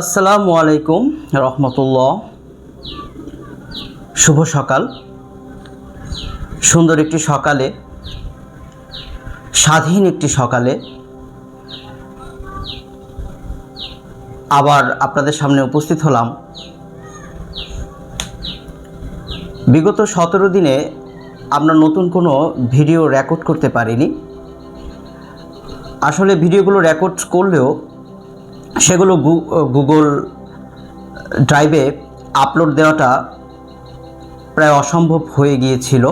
আসসালামু আলাইকুম রহমতুল্লাহ। শুভ সকাল। সুন্দর একটি সকালে, স্বাধীন একটি সকালে। আবার আপনাদের সামনে উপস্থিত হলাম। বিগত সতেরো দিনে আমরা নতুন কোনো ভিডিও রেকর্ড করতে পারিনি। আসলে ভিডিওগুলো রেকর্ড করলেও সেগুলো গুগল ড্রাইভে আপলোড দেওয়াটা প্রায় অসম্ভব হয়ে গিয়েছিল।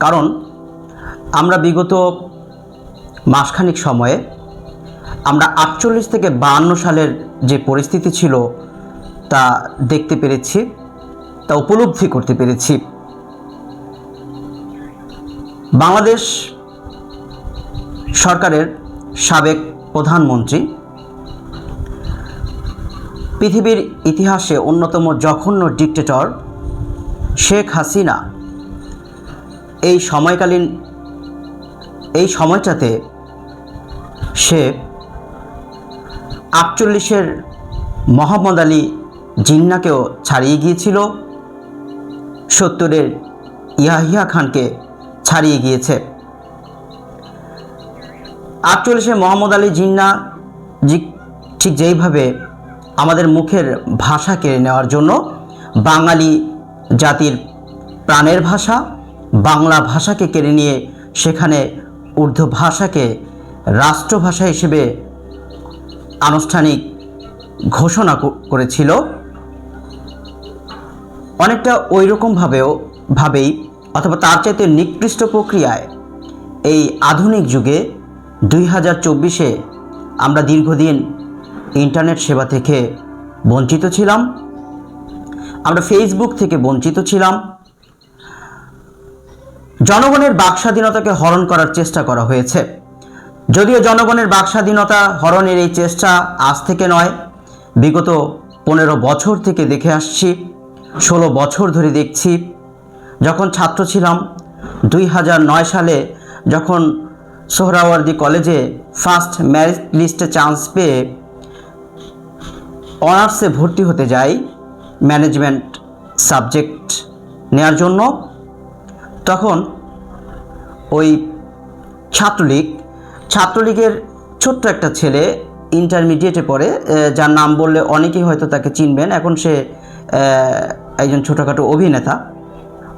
কারণ আমরা বিগত মাসখানিক সময়ে আমরা আটচল্লিশ থেকে বাহান্ন সালের যে পরিস্থিতি ছিল তা দেখতে পেরেছি, তা উপলব্ধি করতে পেরেছি। বাংলাদেশ সরকারের সাবেক প্রধানমন্ত্রী পৃথিবীর ইতিহাসে অন্যতম জঘন্য ডিকটেটর শেখ হাসিনা। এই সময়কালীন, এই সময়টাতে সে আটচল্লিশের মোহাম্মদ আলী জিন্নাকেও ছাড়িয়ে গিয়েছিল। সত্তরের ইয়াহিয়া খানকে ছাড়িয়ে গিয়েছে। আটচল্লিশে মোহাম্মদ আলী জিন্না ঠিক যেইভাবে আমাদের মুখের ভাষা কেড়ে নেওয়ার জন্য বাঙালি জাতির প্রাণের ভাষা, বাংলা ভাষাকে কেড়ে নিয়ে সেখানে উর্দু ভাষাকে রাষ্ট্রভাষা হিসেবে আনুষ্ঠানিক ঘোষণা করেছিল। অনেকটা ওই রকমভাবেও ভাবেই অথবা তার চাইতে নিকৃষ্ট প্রক্রিয়ায় এই আধুনিক যুগে দুই হাজার চব্বিশে আমরা দীর্ঘদিন ইন্টারনেট সেবা থেকে বঞ্চিত ছিলাম। আমরা ফেসবুক থেকে বঞ্চিত ছিলাম। জনগণের বাক স্বাধীনতাকে হরণ করার চেষ্টা করা হয়েছে। যদিও জনগণের বাক স্বাধীনতা হরণের এই চেষ্টা আজ থেকে নয়, বিগত পনেরো বছর থেকে দেখে আসছি, ষোলো বছর ধরে দেখছি। যখন ছাত্র ছিলাম, দুই হাজার নয় সালে যখন সোহরাওয়ার্দী কলেজে ফার্স্ট ম্যারিট লিস্টে চান্স পেয়ে অনার্সে ভর্তি হতে যাই ম্যানেজমেন্ট সাবজেক্ট নেওয়ার জন্য। তখন ওই ছাত্রলীগ, ছাত্রলীগের ছোট্ট একটা ছেলে ইন্টারমিডিয়েটে পড়ে যার নাম বললে অনেকেই হয়তো তাকে চিনবেন। এখন সে একজন ছোটোখাটো অভিনেতা।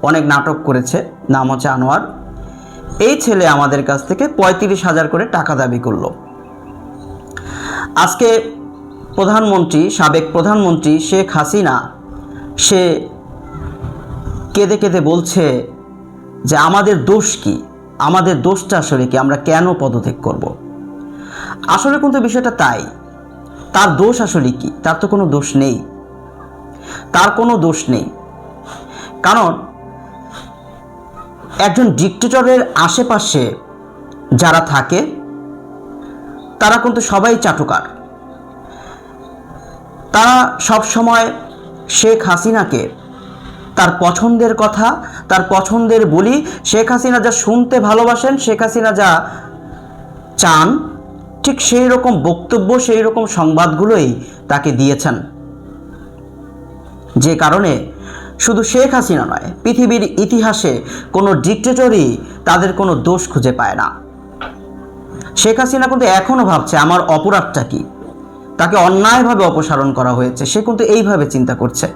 অনেক নাটক করেছে, নাম হচ্ছে আনোয়ার। এই ছেলে আমাদের কাছ থেকে পঁয়ত্রিশ হাজার করে টাকা দাবি করল। আজকে প্রধানমন্ত্রী, সাবেক প্রধানমন্ত্রী শেখ হাসিনা, সে কেঁদে কেঁদে বলছে যে আমাদের দোষ কি? আমাদের দোষটা আসলে কি? আমরা কেন পদত্যাগ করব। আসলে কিন্তু বিষয়টা তাই। তার দোষ আসলে কি? তার তো কোনো দোষ নেই। তার কোনো দোষ নেই। কারণ একজন ডিকটেটরের আশেপাশে যারা থাকে, তারা কিন্তু সবাই চাটুকার। তারা সব সময় শেখ হাসিনাকে, তার পছন্দের কথা, তার পছন্দের বলি, শেখ হাসিনা যা শুনতে ভালোবাসেন, শেখ হাসিনা যা চান, ঠিক সেই রকম বক্তব্য, সেই রকম সংবাদগুলোই তাকে দিয়েছেন। যে কারণে শুধু শেখ হাসিনা নয়, পৃথিবীর ইতিহাসে কোনো ডিকটেটরই তাদের কোনো দোষ খুঁজে পায় না। শেখ হাসিনা কিন্তু এখনও ভাবছে, আমার অপরাধটা কি? তাকে অন্যায়ভাবে অপসারণ করা হয়েছে, সে কিন্তু এইভাবে চিন্তা করছে।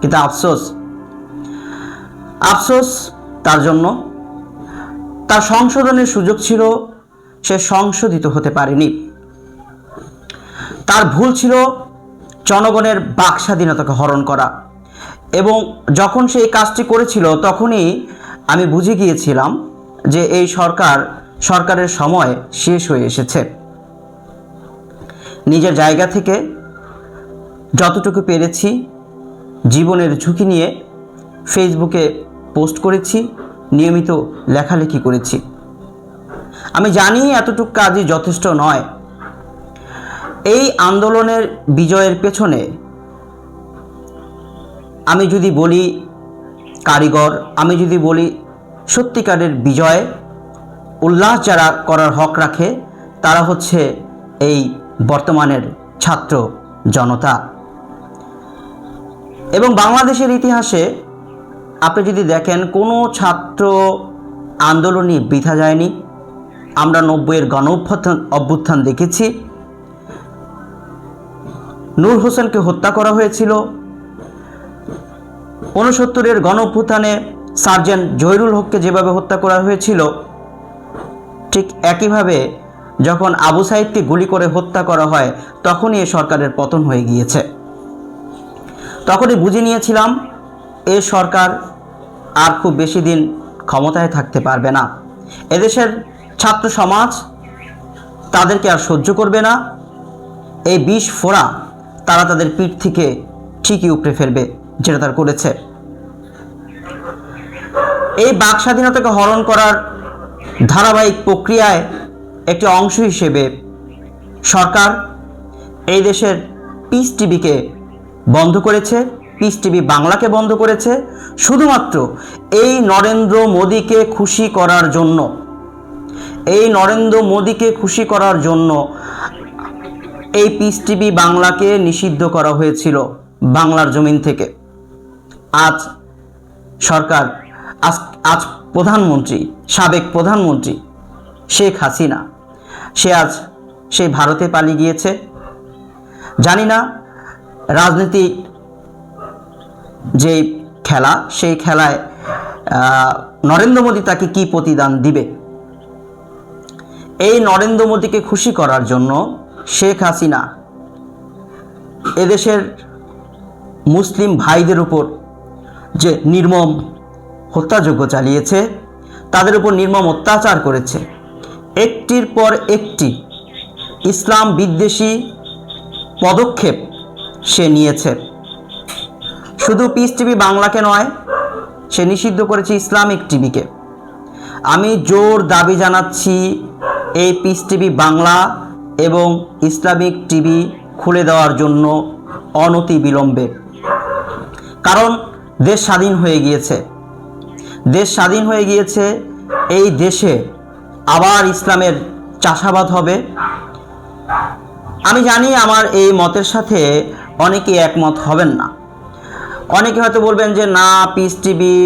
কিন্তু আফসোস আফসোস তার জন্য, তার সংশোধনের সুযোগ ছিল, সে সংশোধিত হতে পারেনি। তার ভুল ছিল জনগণের বাক স্বাধীনতাকে হরণ করা এবং যখন সে এই কাজটি করেছিল তখনই আমি বুঝে গিয়েছিলাম যে এই সরকার, সরকারের সময় শেষ হয়ে এসেছে। নিজের জায়গা থেকে যতটুকু পেরেছি, জীবনের ঝুঁকি নিয়ে ফেসবুকে পোস্ট করেছি, নিয়মিত লেখালেখি করেছি। আমি জানি এতটুকু কাজই যথেষ্ট নয়। এই আন্দোলনের বিজয়ের পেছনে আমি যদি বলি কারিগর, আমি যদি বলি সত্যিকারের বিজয়, উল্লাস যারা করার হক রাখে, তারা হচ্ছে এই বর্তমানের ছাত্র জনতা। এবং বাংলাদেশের ইতিহাসে আপনি যদি দেখেন, কোনো ছাত্র আন্দোলনই বৃথা যায়নি। আমরা নব্বইয়ের গণ অভ্যুত্থান দেখেছি। নূর হোসেনকে হত্যা করা হয়েছিল। ঊনসত্তরের গণ অভ্যুত্থানে সার্জেন্ট জহিরুল হককে যেভাবে হত্যা করা হয়েছিল, ঠিক একইভাবে যখন আবু সাইদকে গুলি করে হত্যা করা হয়, তখনই এ সরকারের পতন হয়ে গিয়েছে। তখনই বুঝে নিয়েছিলাম, এ সরকার আর খুব বেশি দিন ক্ষমতায় থাকতে পারবে না। এদেশের ছাত্র সমাজ তাদেরকে আর সহ্য করবে না। এই বিষ ফোড়া তারা তাদের পিঠ থেকে ঠিকই উপড়ে ফেলবে, যেটা তার করেছে। এই বাক স্বাধীনতাকে হরণ করার ধারাবাহিক প্রক্রিয়ায় একটি অংশ হিসেবে সরকার এই দেশের পিস টিভিকে বন্ধ করেছে পিস টিভি বাংলাকে বন্ধ করেছে, শুধুমাত্র এই নরেন্দ্র মোদীকে খুশি করার জন্য, এই নরেন্দ্র মোদীকে খুশি করার জন্য এই পিস টিভি বাংলাকে নিষিদ্ধ করা হয়েছিল বাংলার জমিন থেকে। আজ সরকার, আজ আজ প্রধানমন্ত্রী, সাবেক প্রধানমন্ত্রী শেখ হাসিনা সে আজ সেই ভারতে পালিয়ে গিয়েছে। জানি না রাজনীতি যে খেলা, সেই খেলায় নরেন্দ্র মোদী তাকে কি প্রতিদান দিবে? এই নরেন্দ্র মোদীকে খুশি করার জন্য শেখ হাসিনা এদেশের মুসলিম ভাইদের উপর যে নির্মম হত্যাযজ্ঞ চালিয়েছে, তাদের উপর নির্মম অত্যাচার করেছে। একটির পর একটি ইসলাম বিদ্বেষী পদক্ষেপ সে নিয়েছে। শুধু পিস টিভি বাংলাকে নয়, সে নিষিদ্ধ করেছে ইসলামিক টিভিকে। আমি জোর দাবি জানাচ্ছি এই পিস টিভি বাংলা এবং ইসলামিক টিভি খুলে দেওয়ার জন্য অনতি বিলম্বে। কারণ দেশ স্বাধীন হয়ে গিয়েছে। দেশ স্বাধীন হয়ে গিয়েছে এই দেশে আবার ইসলামের চাষাবাদ হবে। আমি জানি আমার এই মতের সাথে অনেকে একমত হবেন না। অনেকে হয়তো বলবেন যে, না পিস টিভি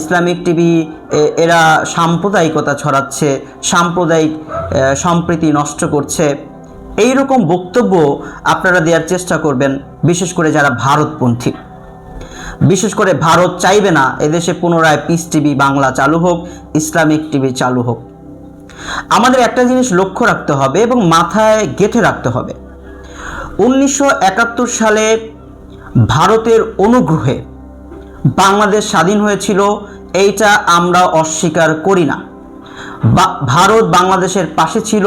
ইসলামিক টিভি এরা সাম্প্রদায়িকতা ছড়াচ্ছে, সাম্প্রদায়িক সম্প্রীতি নষ্ট করছে। এই রকম বক্তব্য আপনারা দেওয়ার চেষ্টা করবেন, বিশেষ করে যারা ভারতপন্থী। বিশেষ করে ভারত চাইবে না, এদেশে পুনরায় পিস টিভি বাংলা চালু হোক ইসলামিক টিভি চালু হোক। আমাদের একটা জিনিস লক্ষ্য রাখতে হবে এবং মাথায় গেঁথে রাখতে হবে। উনিশশো একাত্তর সালে ভারতের অনুগ্রহে বাংলাদেশ স্বাধীন হয়েছিল, এইটা আমরা অস্বীকার করি না। ভারত বাংলাদেশের পাশে ছিল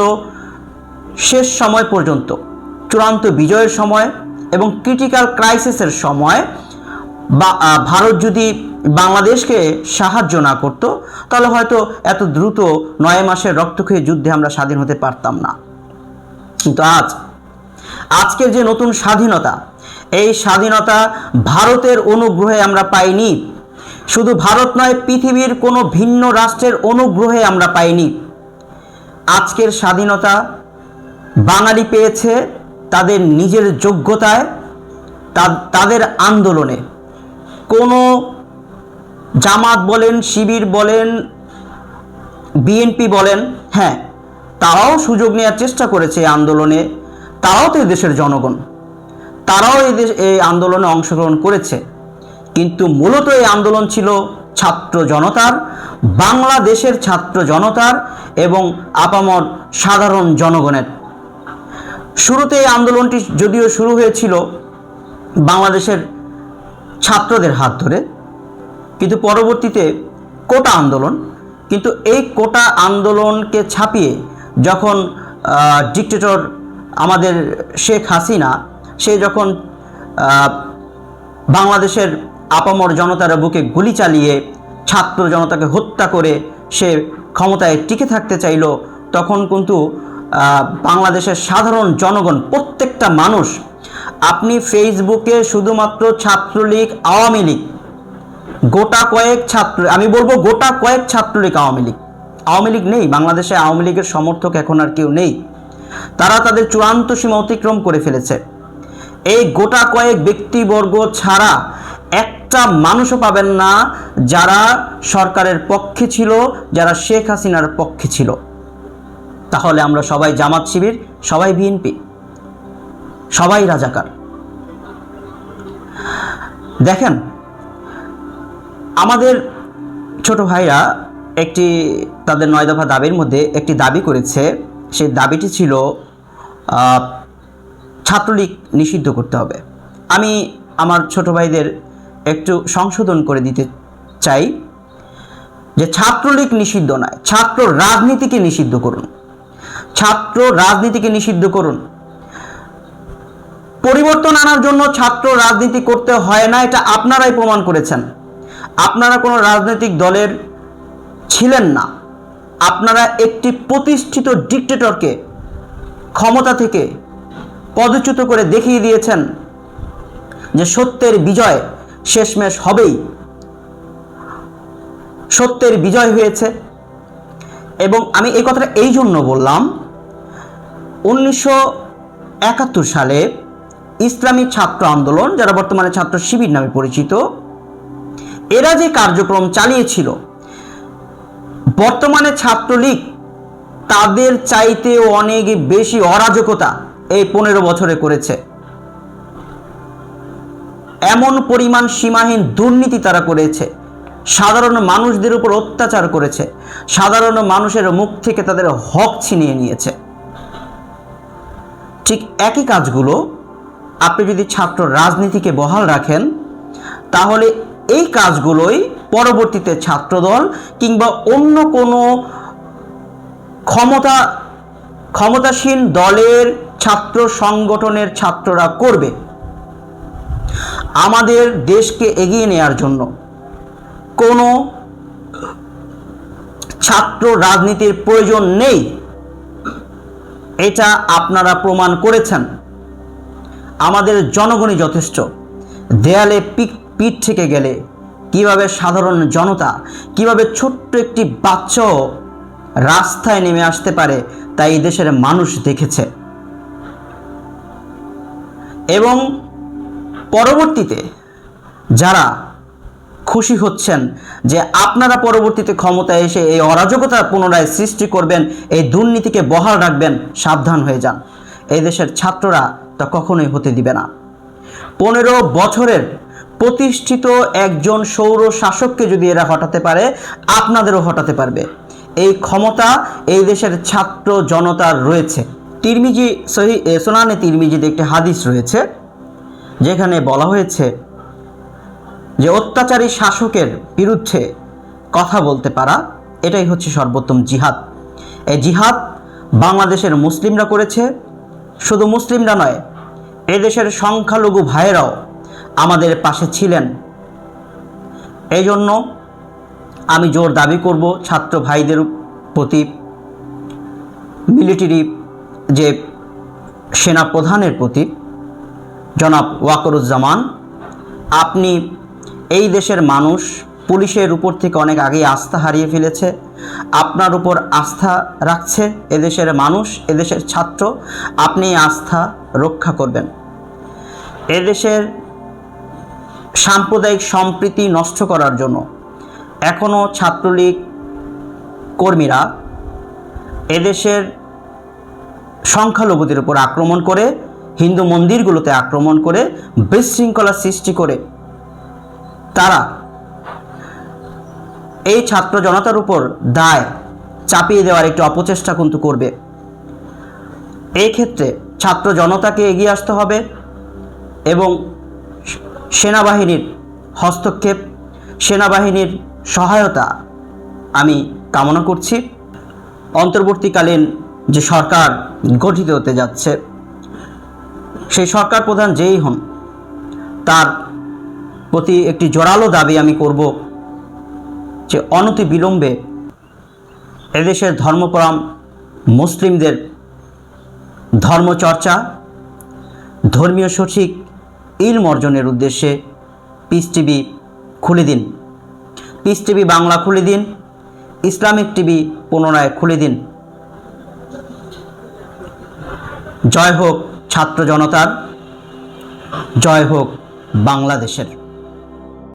শেষ সময় পর্যন্ত, চূড়ান্ত বিজয়ের সময় এবং ক্রিটিক্যাল ক্রাইসিসের সময় বা ভারত যদি বাংলাদেশকে সাহায্য না করতো, তাহলে হয়তো এত দ্রুত নয় মাসের রক্তক্ষয়ী যুদ্ধে আমরা স্বাধীন হতে পারতাম না। কিন্তু আজ, আজকের যে নতুন স্বাধীনতা, এই স্বাধীনতা ভারতের অনুগ্রহে আমরা পাইনি। শুধু ভারত নয়, পৃথিবীর কোনো ভিন্ন রাষ্ট্রের অনুগ্রহে আমরা পাইনি। আজকের স্বাধীনতা বাঙালি পেয়েছে তাদের নিজের যোগ্যতায় তাদের আন্দোলনে। জামাত বলেন, শিবির বলেন, বিএনপি বলেন হ্যাঁ তারাও সুযোগ নেওয়ার চেষ্টা করেছে এই আন্দোলনে। তারাও তো দেশের জনগণ। তারাও এই দেশ এই আন্দোলনে অংশগ্রহণ করেছে। কিন্তু মূলত এই আন্দোলন ছিল ছাত্র জনতার, বাংলাদেশের ছাত্র জনতার এবং আপামর সাধারণ জনগণের। শুরুতে এই আন্দোলনটি যদিও শুরু হয়েছিল বাংলাদেশের ছাত্রদের হাত ধরে। কিন্তু পরবর্তীতে কোটা আন্দোলন। কিন্তু এই কোটা আন্দোলনকে ছাপিয়ে যখন ডিক্টেটর আমাদের শেখ হাসিনা, সে যখন বাংলাদেশের আপামর জনতার বুকে গুলি চালিয়ে ছাত্র জনতাকে হত্যা করে সে ক্ষমতায় টিকে থাকতে চাইল, তখন কিন্তু বাংলাদেশের সাধারণ জনগণ প্রত্যেকটা মানুষ আপনি ফেসবুকে শুধুমাত্র ছাত্রলীগ, আওয়ামী লীগ, গোটা কয়েক ছাত্র, আমি বলব গোটা কয়েক ছাত্রলীগ আওয়ামী লীগ। আওয়ামী লীগ নেই, বাংলাদেশে আওয়ামী লীগের সমর্থক এখন আর কেউ নেই। তারা তাদের চূড়ান্ত সীমা অতিক্রম করে ফেলেছে। এই গোটা কয়েক ব্যক্তিবর্গ ছাড়া একটা মানুষও পাবেন না যারা সরকারের পক্ষে ছিল, যারা শেখ হাসিনার পক্ষে ছিল। তাহলে আমরা সবাই জামাত শিবির, সবাই বিএনপি। সবাই রাজাকার। দেখেন, আমাদের ছোট ভাইরা একটি তাদের নয় দফা দাবির মধ্যে একটি দাবি করেছে। সেই দাবিটি ছিল ছাত্রলীগ নিষিদ্ধ করতে হবে। আমি আমার ছোট ভাইদের একটু সংশোধন করে দিতে চাই যে ছাত্রলীগ নিষিদ্ধ নয়, ছাত্র রাজনীতিকে নিষিদ্ধ করুন। ছাত্র রাজনীতিকে নিষিদ্ধ করুন। পরিবর্তন আনার জন্য ছাত্র রাজনীতি করতে হয় না, এটা আপনারাই প্রমাণ করেছেন। আপনারা কোনো রাজনৈতিক দলের ছিলেন না। আপনারা একটি প্রতিষ্ঠিত ডিক্টেটরকে ক্ষমতা থেকে পদচ্যুত করে দেখিয়ে দিয়েছেন যে সত্যের বিজয় শেষমেশ হবেই। সত্যের বিজয় হয়েছে। এবং আমি এই কথাটা এই জন্য বললাম, উনিশশো একাত্তর সালে ইসলামী ছাত্র আন্দোলন, যারা বর্তমানে ছাত্র শিবির নামে পরিচিত, এরা যে কার্যক্রম চালিয়েছিল, বর্তমানে ছাত্রলীগ তাদের চাইতে অনেক বেশি অরাজকতা এই পনেরো বছরে করেছে। এমন পরিমাণ সীমাহীন দুর্নীতি তারা করেছে, সাধারণ মানুষদের উপর অত্যাচার করেছে, সাধারণ মানুষের মুখ থেকে তাদের হক ছিনিয়ে নিয়েছে। ঠিক একই কাজগুলো আপনি যদি ছাত্র রাজনীতিকে বহাল রাখেন, তাহলে এই কাজগুলোই পরবর্তীতে ছাত্রদল কিংবা অন্য কোনো ক্ষমতা, ক্ষমতাসীন দলের ছাত্র সংগঠনের ছাত্ররা করবে আমাদের দেশকে এগিয়ে নেয়ার জন্য। কোনো ছাত্র রাজনীতির প্রয়োজন নেই। এটা আপনারা প্রমাণ করেছেন। আমাদের জনগণই যথেষ্ট। দেয়ালে পিঠ পিঠ থেকে গেলে কীভাবে সাধারণ জনতা, কীভাবে ছোট্ট একটি বাচ্চাও রাস্তায় নেমে আসতে পারে তাই এই দেশের মানুষ দেখেছে। এবং পরবর্তীতে যারা খুশি হচ্ছেন যে আপনারা পরবর্তীতে ক্ষমতায় এসে এই অরাজকতা পুনরায় সৃষ্টি করবেন, এই দুর্নীতিকে বহাল রাখবেন, সাবধান হয়ে যান। এই দেশের ছাত্ররা তা কখনোই হতে দিবে না। পনেরো বছরের প্রতিষ্ঠিত একজন সৌর শাসককে যদি এরা হটাতে পারে, আপনাদেরও হটাতে পারবে। এই ক্ষমতা এই দেশের ছাত্র জনতার রয়েছে। তিরমিজি, সহি সোনানে তিরমিজিতে একটি হাদিস রয়েছে, যেখানে বলা হয়েছে যে, অত্যাচারী শাসকের বিরুদ্ধে কথা বলতে পারা, এটাই হচ্ছে সর্বোত্তম জিহাদ। এই জিহাদ বাংলাদেশের মুসলিমরা করেছে শুধু মুসলিমরা নয়, এদেশের সংখ্যালঘু ভাইয়েরাও আমাদের পাশে ছিলেন। এই জন্য আমি জোর দাবি করব ছাত্র ভাইদের প্রতি মিলিটারি যে সেনা প্রধানের প্রতি, জনাব ওয়াকরুজ্জামান, আপনি এই দেশের মানুষ, পুলিশের উপর থেকে অনেক আগেই আস্থা হারিয়ে ফেলেছে। আপনার উপর আস্থা রাখছে এদেশের মানুষ, এদেশের ছাত্র। আপনি আস্থা রক্ষা করবেন। এদেশের সাম্প্রদায়িক সম্প্রীতি নষ্ট করার জন্য এখনও ছাত্রলীগ কর্মীরা এদেশের সংখ্যালঘুদের উপর আক্রমণ করে, হিন্দু মন্দিরগুলোতে আক্রমণ করে, বিশৃঙ্খলা সৃষ্টি করে, তারা এই ছাত্র জনতার উপর দায় চাপিয়ে দেওয়ার একটি অপচেষ্টা কিন্তু করবে। এই ক্ষেত্রে ছাত্র জনতাকে এগিয়ে আসতে হবে এবং সেনাবাহিনীর হস্তক্ষেপ, সেনাবাহিনীর সহায়তা আমি কামনা করছি। অন্তর্বর্তীকালীন যে সরকার গঠিত হতে যাচ্ছে, সেই সরকার প্রধান যেই হন, তার প্রতি একটি জোরালো দাবি আমি করব। যে অনতি বিলম্বে এদেশের ধর্মপরাম মুসলিমদের ধর্মচর্চা, ধর্মীয় সঠিক ইলম অর্জনের উদ্দেশ্যে পিস টিভি খুলে দিন। পিস টিভি বাংলা খুলে দিন। ইসলামিক টিভি পুনরায় খুলে দিন। জয় হোক ছাত্র জনতার, জয় হোক বাংলাদেশের।